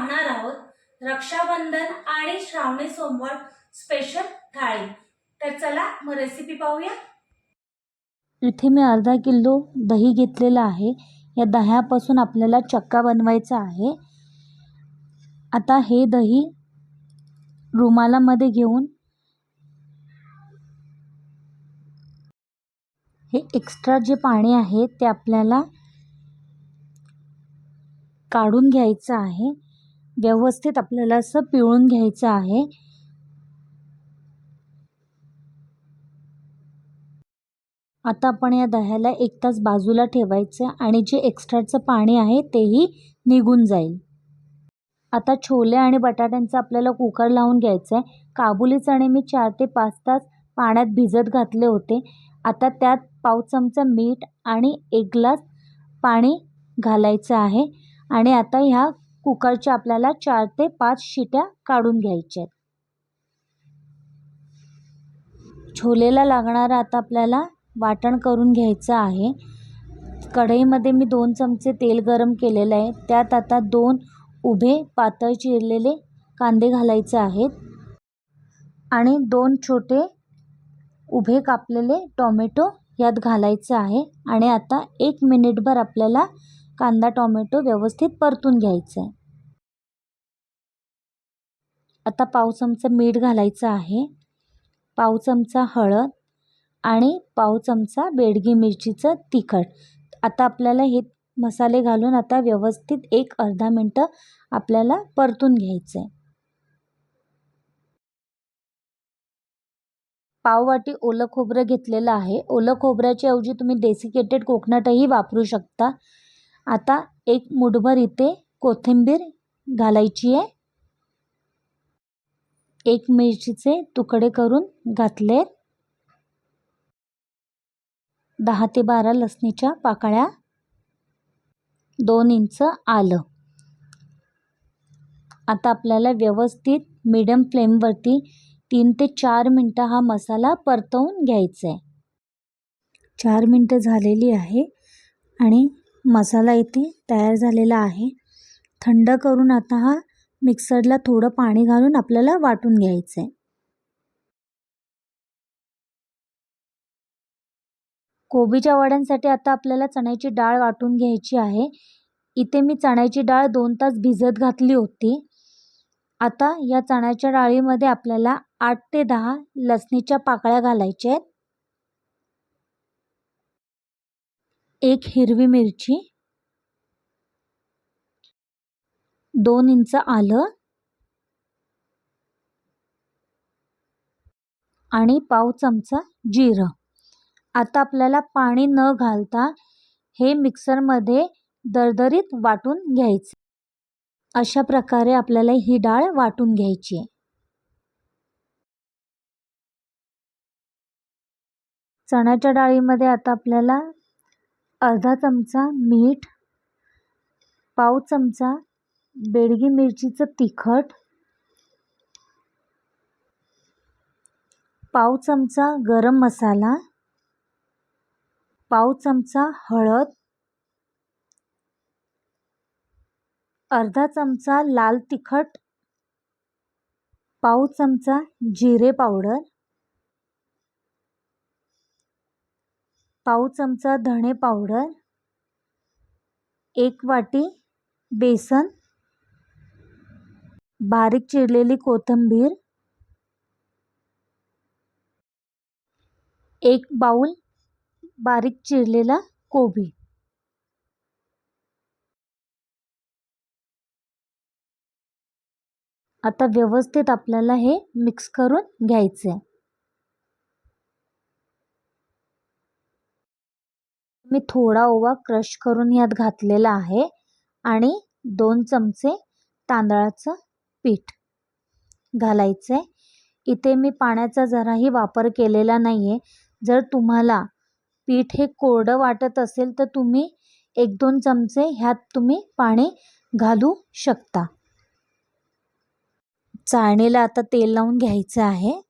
पाहणार आहोत रक्षाबंधन आणि श्रावणी सोमवार स्पेशल थाळी. तर चला मग रेसिपी पाहूया. इथे मी अर्धा किलो दही घेतलेलं आहे. या दह्यापासून आपल्याला चक्का बनवायचा आहे. आता हे दही रुमालामध्ये घेऊन हे एक्स्ट्रा जे पाणी आहे ते आपल्याला काढून घ्यायचं आहे. व्यवस्थित आपल्याला असं पिळून घ्यायचं आहे. आता आपण या दह्याला एक तास बाजूला ठेवायचं आणि जे एक्स्ट्राचं पाणी आहे तेही निघून जाईल. आता छोले आणि बटाट्यांचं आपल्याला कुकर लावून घ्यायचं आहे. काबुली चणे मी चार ते पाच तास पाण्यात भिजत घातले होते. आता त्यात पाव चमचा मीठ आणि एक ग्लास पाणी घालायचं आहे. आणि आता ह्या कुकरच्या आपल्याला चार ते पाच शिट्या काढून घ्यायच्या आहेत. छोलेला लागणारं आता आपल्याला वाटण करून घ्यायचं आहे. कढईमध्ये मी दोन चमचे तेल गरम केलेलं आहे. त्यात आता दोन उभे पातळ चिरलेले कांदे घालायचे आहेत. आणि दोन छोटे उभे कापलेले टॉमॅटो यात घालायचं आहे. आणि आता एक मिनिटभर आपल्याला कांदा टॉमॅटो व्यवस्थित परतून घ्यायचं आहे आता पाव चमचा मीठ घालायचं आहे. पाव चमचा हळद आणि पाव चमचा बेडगी मिरचीचं तिखट. आता आपल्याला हे मसाले घालून आता व्यवस्थित एक अर्धा मिनटं आपल्याला परतून घ्यायचं आहे पाववाटी ओलं खोबरं घेतलेलं आहे. ओलं खोबऱ्याच्या ऐवजी तुम्ही डेसिकेटेड कोकोनटही वापरू शकता. आता एक मुठभर इथे कोथिंबीर घालायची आहे एक मिरचीचे तुकडे करून घातले. दहा ते बारा लसणीच्या पाकळ्या. दोन इंच आलं. आता आपल्याला व्यवस्थित मिडियम फ्लेमवरती तीन ते चार मिनटं हा मसाला परतवून घ्यायचा आहे चार मिनटं झालेली आहे आणि मसाला इथे तयार झालेला आहे. थंड करून आता हा मिक्सरला थोडं पाणी घालून आपल्याला वाटून घ्यायचं आहे कोबीच्या वड्यांसाठी आता आपल्याला चण्याची डाळ वाटून घ्यायची आहे. इथे मी चण्याची डाळ दोन तास भिजत घातली होती. आता या चण्याच्या डाळीमध्ये आपल्याला आठ ते दहा लसणीच्या पाकळ्या घालायच्या आहेत. एक हिरवी मिरची. दोन इंच आलं. आणि पाव चमचा जिरं. आता आपल्याला पाणी न घालता हे मिक्सरमध्ये दरदरीत वाटून घ्यायचं. अशा प्रकारे आपल्याला ही डाळ वाटून घ्यायची. आहे चण्याच्या डाळीमध्ये आता आपल्याला अर्धा चमचा मीठ पाव चमचा बेडगी मिरचीचं तिखट पाव चमचा गरम मसाला पाव चमचा हळद अर्धा चमचा लाल तिखट पाव चमचा जिरे पावडर पाव चमचा धणे पावडर एक वाटी बेसन बारीक चिरलेली कोथिंबीर एक बाऊल बारीक चिरलेला कोबी. आता व्यवस्थित आपल्याला हे मिक्स करून घ्यायचं आहे मी थोडा ओवा क्रश करून यात घातलेला आहे आणि दोन चमचे तांदळाचं पीठ घालायचं आहे इथे मी पाण्याचा जराही वापर केलेला नाही आहे जर तुम्हाला पीठ हे कोरडं वाटत असेल तर तुम्ही एक दोन चमचे ह्यात तुम्ही पाणी घालू शकता. चाळणीला आता तेल लावून घ्यायचं आहे.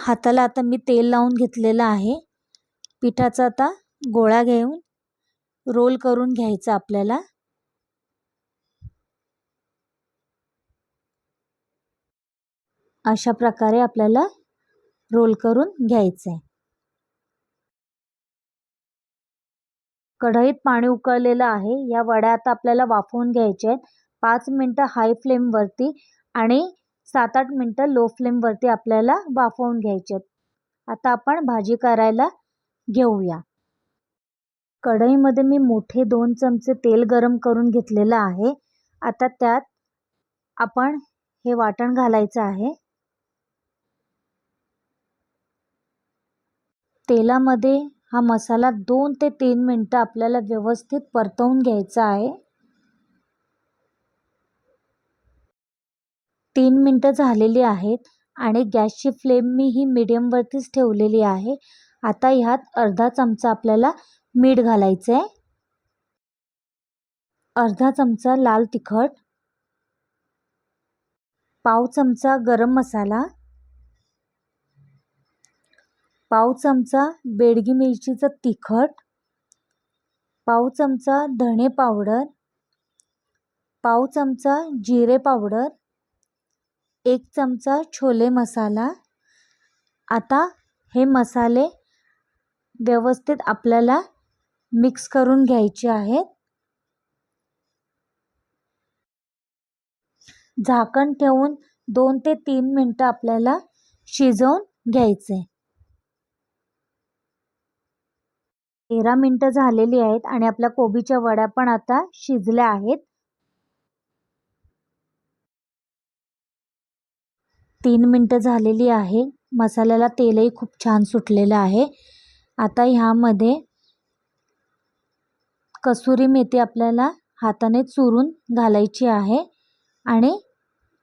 हाताला आता मी तेल लावून घेतलेलं आहे. पिठाचा आता गोळा घेऊन रोल करून घ्यायचा आपल्याला. अशा प्रकारे आपल्याला रोल करून घ्यायचं आहे कढईत पाणी उकळलेलं आहे. या वड्या आता आपल्याला वाफवून घ्यायच्या आहेत. पाच मिनटं हाय फ्लेमवरती आणि सात आठ मिनटं लो फ्लेमवरती आपल्याला वाफवून घ्यायचे आहेत. आता आपण भाजी करायला घेऊया. कढईमध्ये मी मोठे दोन चमचे तेल गरम करून घेतलेलं आहे. आता त्यात आपण हे वाटण घालायचं आहे. तेलामध्ये हा मसाला दोन ते तीन मिनटं आपल्याला व्यवस्थित परतवून घ्यायचा आहे. तीन मिनटं झालेली आहेत आणि गॅसची फ्लेम मी ही मिडियमवरतीच ठेवलेली आहे. आता ह्यात अर्धा चमचा आपल्याला मीठ घालायचं आहे अर्धा चमचा लाल तिखट. पाव चमचा गरम मसाला. पाव चमचा बेडगी मिरचीचं तिखट. पाव चमचा धणे पावडर. पाव चमचा जिरे पावडर. एक चमचा छोले मसाला. आता हे मसाले व्यवस्थित आपल्याला मिक्स करून घ्यायचे आहेत. झाकण ठेवून दोन ते तीन मिनटं आपल्याला शिजवून घ्यायचे. तेरा मिनटं झालेली आहेत आणि आपल्या कोबीच्या वड्या पण आता शिजल्या आहेत. तीन मिनटं झालेली आहे. मसाल्याला तेलही खूप छान सुटलेलं आहे. आता ह्यामध्ये कसुरी मेथी आपल्याला हाताने चुरून घालायची आहे आणि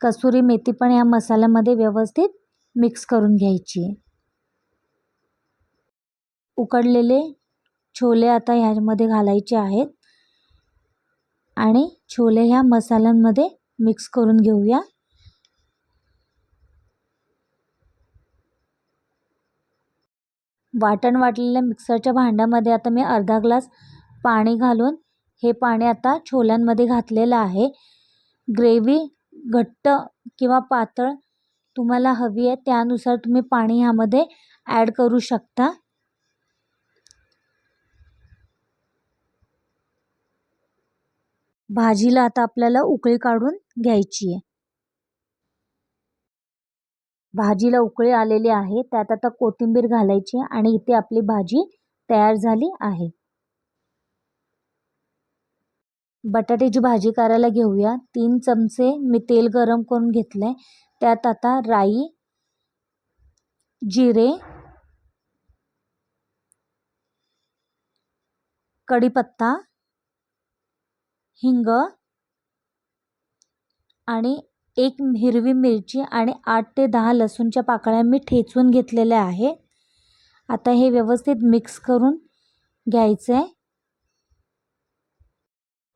कसुरी मेथी पण या मसाल्यामध्ये व्यवस्थित मिक्स करून घ्यायची उकडलेले छोले आता ह्यामध्ये घालायचे आहेत. आणि छोले ह्या मसाल्यांमध्ये मिक्स करून घेऊया. वाटण वाटलेल्या मिक्सरच्या भांड्यामध्ये आता मी अर्धा ग्लास पाणी घालून हे पाणी आता छोल्यांमध्ये घातलेलं आहे. ग्रेव्ही घट्ट किंवा पातळ तुम्हाला हवी आहे त्यानुसार तुम्ही पाणी ह्यामध्ये ॲड करू शकता. भाजीला आता आपल्याला उकळी काढून घ्यायची आहे. भाजीला उकळी आलेली आहे. त्यात आता कोथिंबीर घालायची आणि इथे आपली भाजी तयार झाली आहे. बटाट्याची भाजी करायला घेऊया. तीन चमचे मी तेल गरम करून घेतलंय. त्यात आता राई जिरे कढीपत्ता हिंग आणि एक हिरवी मिरची आणि आठ ते दहा लसूणच्या पाकळ्या मी ठेचून घेतलेल्या आहे. आता हे व्यवस्थित मिक्स करून घ्यायचं आहे.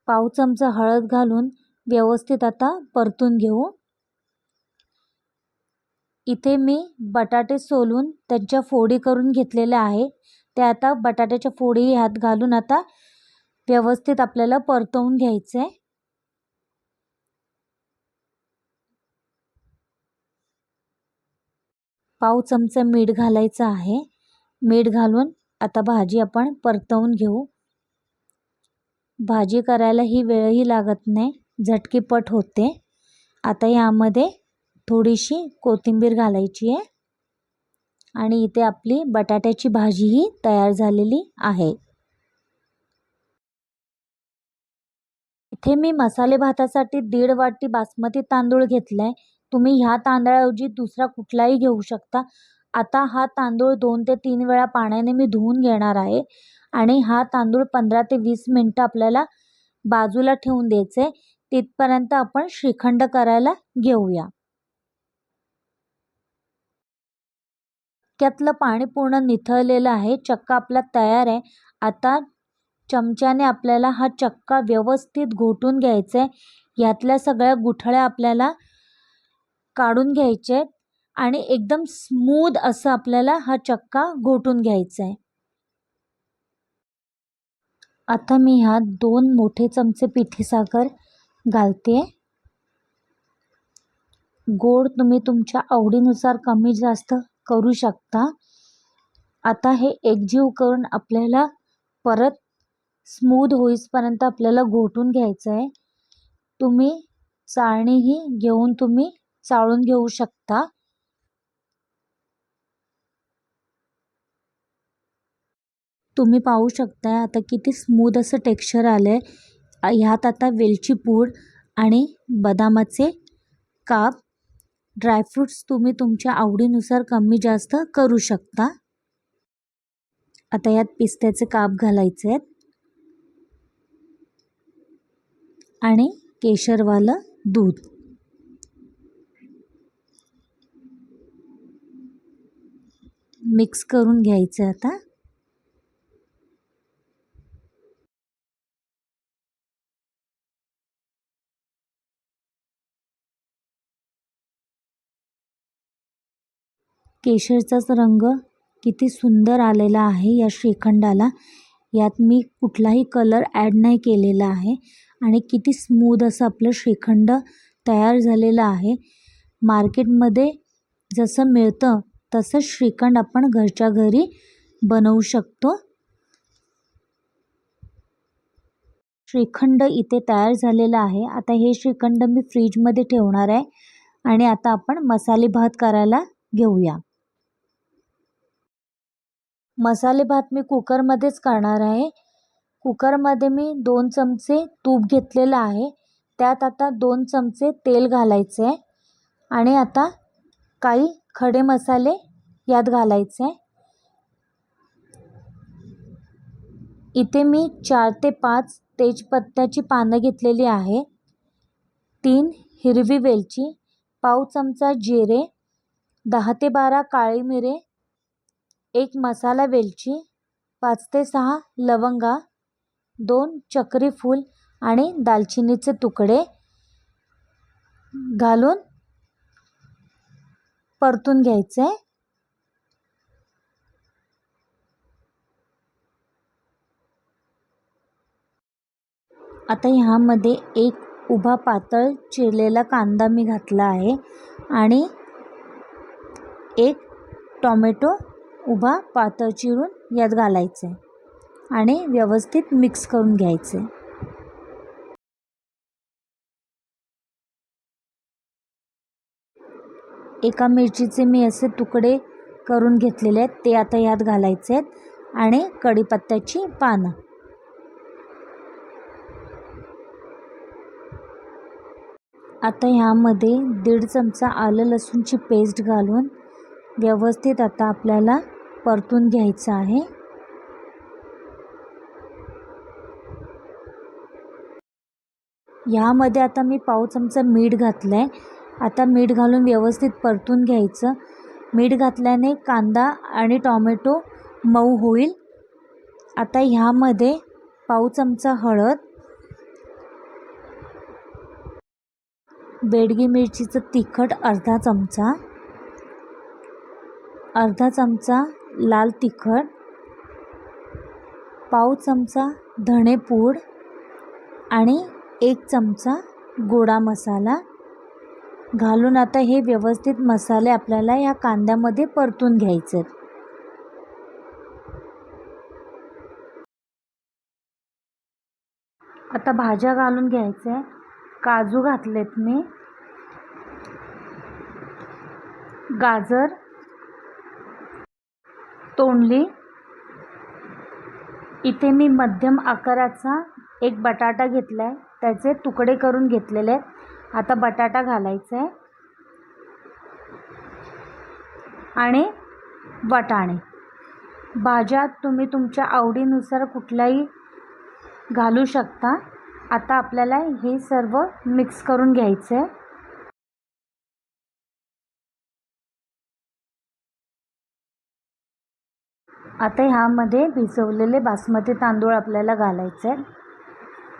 पाव चमचा हळद घालून व्यवस्थित आता परतून घेऊ. इथे मी बटाटे सोलून त्यांच्या फोडी करून घेतलेल्या आहे त्या आता बटाट्याच्या फोडी ह्यात घालून आता व्यवस्थित आपल्याला परतवून घ्यायचं आहे. पाव चमचा मीठ घालायचं आहे. मीठ घालून आता भाजी आपण परतवून घेऊ. भाजी करायला ही वेळही लागत नाही. झटकीपट होते. आता यामध्ये थोडीशी कोथिंबीर घालायची आहे. आणि इथे आपली बटाट्याची भाजीही तयार झालेली आहे. इथे मी मसाले भातासाठी दीड वाटी बासमती तांदूळ घेतला आहे तुम्ही ह्या तांदळाऐवजी दुसरा कुठलाही घेऊ शकता. आता हा तांदूळ दोन ते तीन वेळा पाण्याने मी धुवून घेणार आहे आणि हा तांदूळ पंधरा ते वीस मिनटं आपल्याला बाजूला ठेवून द्यायचे. तिथपर्यंत आपण श्रीखंड करायला घेऊया. त्यातलं पाणी पूर्ण निथळलेलं आहे. चक्का आपला तयार आहे. आता चमच्याने आपल्याला हा चक्का व्यवस्थित घोटून घ्यायचा आहे यातल्या सगळ्या गुठळ्या आपल्याला काढून घ्यायचे आहेत आणि एकदम स्मूद असं आपल्याला हा चक्का घोटून घ्यायचा आहे. आता मी ह्या दोन मोठे चमचे पिठी साखर घालते. गोड तुम्ही तुमच्या आवडीनुसार कमी जास्त करू शकता. आता हे एकजीव करून आपल्याला परत स्मूद होईपर्यंत आपल्याला घोटून घ्यायचं आहे. तुम्ही चाळणीही घेऊन तुम्ही चाळून घेऊ शकता? तुम्ही पाहू शकताय आता किती स्मूद असं टेक्स्चर आलं आहे ह्यात आता वेलची पूड आणि बदामाचे काप. ड्रायफ्रूट्स तुम्ही तुमच्या आवडीनुसार कमी जास्त करू शकता. आता यात पिस्त्याचे काप घालायचे आहेत. आणि केशरवालं दूध. मिक्स करून घ्यायचं आता. केशरचाच रंग किती सुंदर आलेला आहे या श्रीखंडाला. यात मी कुठलाही कलर ॲड नाही केलेला आहे आणि किती स्मूद असं आपलं श्रीखंड तयार झालेलं आहे. मार्केटमध्ये जसं मिळतं तसंच श्रीखंड आपण घरच्या घरी बनवू शकतो. श्रीखंड इथे तयार झालेलं आहे. आता हे श्रीखंड मी फ्रीजमध्ये ठेवणार आहे आणि आता आपण मसाले भात करायला घेऊया. मसाले भात मी कुकरमध्येच करणार आहे. कुकरमध्ये मी दोन चमचे तूप घेतलेलं आहे. त्यात आता दोन चमचे तेल घालायचे आहे आणि आता काही खडे मसाले यात घालायचे. इथे मी चार ते पाच तेजपत्त्याची पानं घेतलेली आहे. तीन हिरवी वेलची पाव चमचा जिरे दहा ते बारा काळी मिरे एक मसाला वेलची पाच ते सहा लवंगा दोन चक्री फूल आणि दालचिनीचे तुकडे घालून परतून घ्यायचं आहे आता ह्यामध्ये एक उभा पातळ चिरलेला कांदा मी घातला आहे आणि एक टॉमॅटो उभा पातळ चिरून यात घालायचं आहे आणि व्यवस्थित मिक्स करून घ्यायचे एका मिरचीचे मी असे तुकडे करून घेतलेले आहेत. ते आता यात घालायचे आहेत. आणि कढीपत्त्याची पानं. आता ह्यामध्ये दीड चमचा आलं लसूणची पेस्ट घालून व्यवस्थित आता आपल्याला परतून घ्यायचं आहे. ह्यामध्ये आता मी पाव चमचा मीठ घातलं आहे आता मीठ घालून व्यवस्थित परतून घ्यायचं. मीठ घातल्याने कांदा आणि टॉमॅटो मऊ होईल. आता ह्यामध्ये पाव चमचा हळद बेडगी मिरचीचं तिखट अर्धा चमचा अर्धा चमचा लाल तिखट पाव चमचा धणेपूड आणि एक चमचा गोडा मसाला. घालून आता हे व्यवस्थित मसाले आपल्याला या कांद्यामध्ये परतून घ्यायचे आता भाज्या घालून घ्यायच्या काजू घातलेत मी. गाजर. तोंडली. इथे मी मध्यम आकाराचा एक बटाटा घेतला आहे त्याचे तुकडे करून घेतलेले आहेत. आता बटाटा घालायचा आहे. आणि वटाणे. भाज्या तुम्ही तुमच्या आवडीनुसार कुठल्याही घालू शकता. आता आपल्याला हे सर्व मिक्स करून घ्यायचं आहे. आता ह्यामध्ये भिजवलेले बासमती तांदूळ आपल्याला घालायचे आहेत.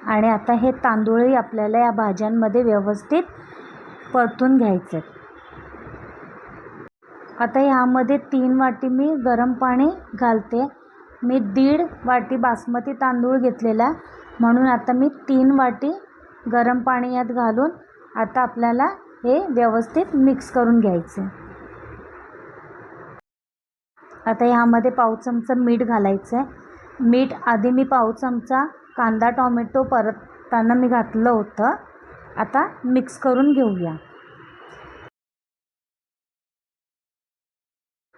आणि आता हे तांदूळही आपल्याला या भाज्यांमध्ये व्यवस्थित परतून घ्यायचे आहेत. आता ह्यामध्ये तीन वाटी मी गरम पाणी घालते. मी दीड वाटी बासमती तांदूळ घेतलेला म्हणून आता मी तीन वाटी गरम पाणी यात घालून आता आपल्याला हे व्यवस्थित मिक्स करून घ्यायचे. आता ह्यामध्ये पाव चमचा मीठ घालायचं आहे मीठ आधी मी पाव चमचा कांदा टॉमॅटो परतताना मी घातलं होतं. आता मिक्स करून घेऊया.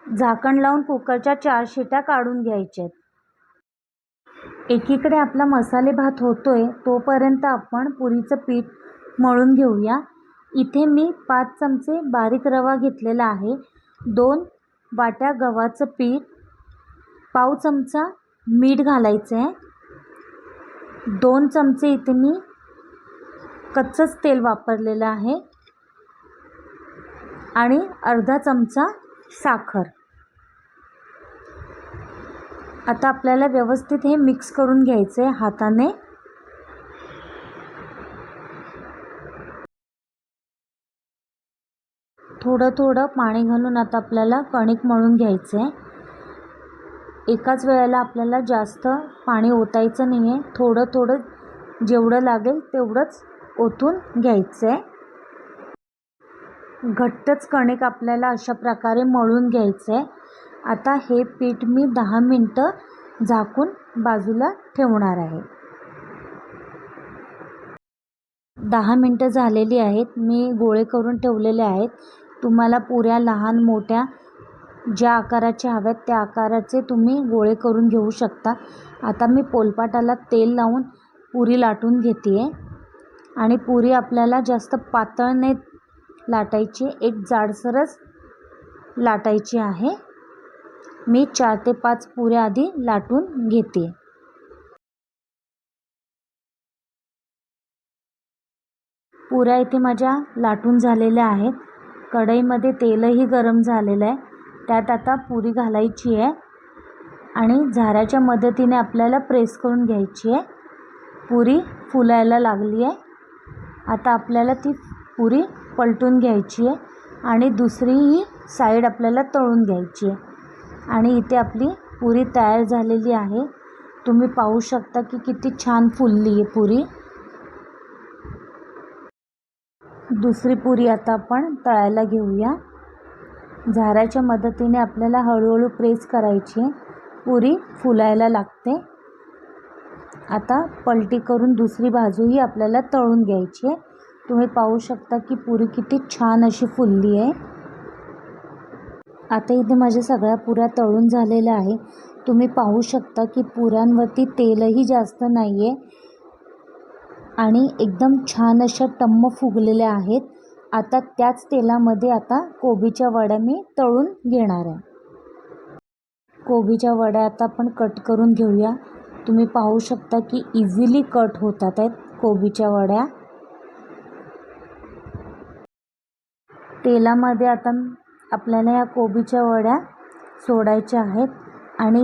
झाकण लावून कुकरच्या चार शिट्या काढून घ्यायच्या. एकीकडे आपला मसाले भात होतोय तोपर्यंत आपण पुरीचं पीठ मळून घेऊया. इथे मी पाच चमचे बारीक रवा घेतलेला आहे. दोन वाट्या गव्हाचं पीठ पाव चमचा मीठ घालायचं आहे दोन चमचे इथे मी कच्चंच तेल वापरलेलं आहे. आणि अर्धा चमचा साखर. आता आपल्याला व्यवस्थित हे मिक्स करून घ्यायचं आहे हाताने. थोडं थोडं पाणी घालून आता आपल्याला कणिक मळून घ्यायचं आहे एकाच वेळेला आपल्याला जास्त पाणी ओतायचं नाही आहे थोडं थोडं जेवढं लागेल तेवढंच ओतून घ्यायचं आहे घट्टच कणिक आपल्याला अशा प्रकारे मळून घ्यायचं आहे आता हे पीठ मी दहा मिनटं झाकून बाजूला ठेवणार आहे. दहा मिनटं झालेली आहेत. मी गोळे करून ठेवलेले आहेत. तुम्हाला पुऱ्या लहान मोठ्या ज्या आकाराच्या हव्यात त्या आकाराचे तुम्ही गोळे करून घेऊ शकता. आता मी पोलपाटाला तेल लावून पुरी लाटून घेते आहे आणि पुरी आपल्याला जास्त पातळ नाही लाटायची एक जाडसरच लाटायची आहे. मी चार ते पाच पुऱ्या आधी लाटून घेते पुऱ्या इथे माझ्या लाटून झालेल्या आहेत. कढईमध्ये तेलही गरम झालेलं आहे. त्यात आता पुरी घालायची आहे आणि झाऱ्याच्या मदतीने आपल्याला प्रेस करून घ्यायची आहे. पुरी फुलायला लागली आहे. आता आपल्याला ती पुरी पलटून घ्यायची आहे आणि दुसरीही साईड आपल्याला तळून घ्यायची आहे. आणि इथे आपली पुरी तयार झालेली आहे. तुम्ही पाहू शकता की किती छान फुलली आहे पुरी. दुसरी पुरी आता आपण तळायला घेऊया. झाऱ्याच्या मदतीने आपल्याला हळूहळू प्रेस करायची. आहे पुरी फुलायला लागते. आता पलटी करून दुसरी बाजूही आपल्याला तळून घ्यायची आहे. तुम्ही पाहू शकता की पुरी किती छान अशी फुलली आहे. आता इथे माझ्या सगळ्या पुऱ्या तळून झालेल्या आहे. तुम्ही पाहू शकता की पुऱ्यांवरती तेलही जास्त नाही आहे आणि एकदम छान अशा टम्म फुगलेल्या आहेत. आता त्याच तेलामध्ये आता कोबीच्या वड्या मी तळून घेणार आहे. कोबीच्या वड्या आता आपण कट करून घेऊया. तुम्ही पाहू शकता की इझिली कट होतात आहेत कोबीच्या वड्या. तेलामध्ये आता आपल्याला या कोबीच्या वड्या सोडायच्या आहेत आणि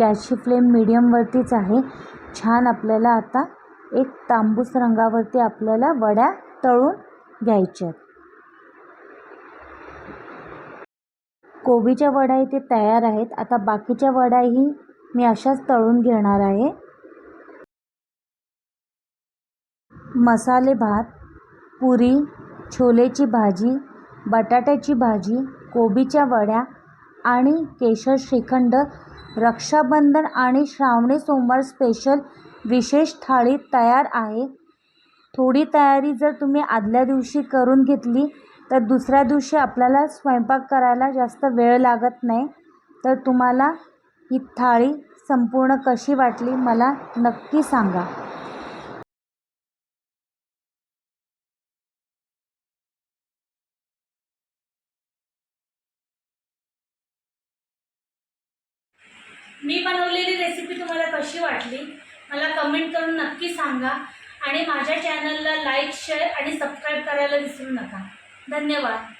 गॅसची फ्लेम मिडियमवरतीच आहे. छान आपल्याला आता एक तांबूस रंगावरती आपल्याला वड्या तळून घ्यायच्या आहेत. कोबीच्या वड्या इथे तयार आहेत. आता बाकीच्या वड्याही मी अशाच तळून घेणार आहे. मसाले भात पुरी छोलेची भाजी बटाट्याची भाजी कोबीच्या वड्या आणि केशर श्रीखंड रक्षाबंधन आणि श्रावणी सोमवार स्पेशल विशेष थाळी तयार आहे. थोडी तयारी जर तुम्ही आदल्या दिवशी करून घेतली तर दुसऱ्या दिवशी आपल्याला स्वयंपाक करायला जास्त वेळ लागत नाही. तर तुम्हाला ही थाळी संपूर्ण कशी वाटली मला नक्की सांगा. मी बनवलेली रेसिपी तुम्हाला कशी वाटली मला कमेंट करून नक्की सांगा. आणि माझ्या चॅनलला लाईक शेअर आणि सबस्क्राईब करायला विसरू नका. धन्यवाद.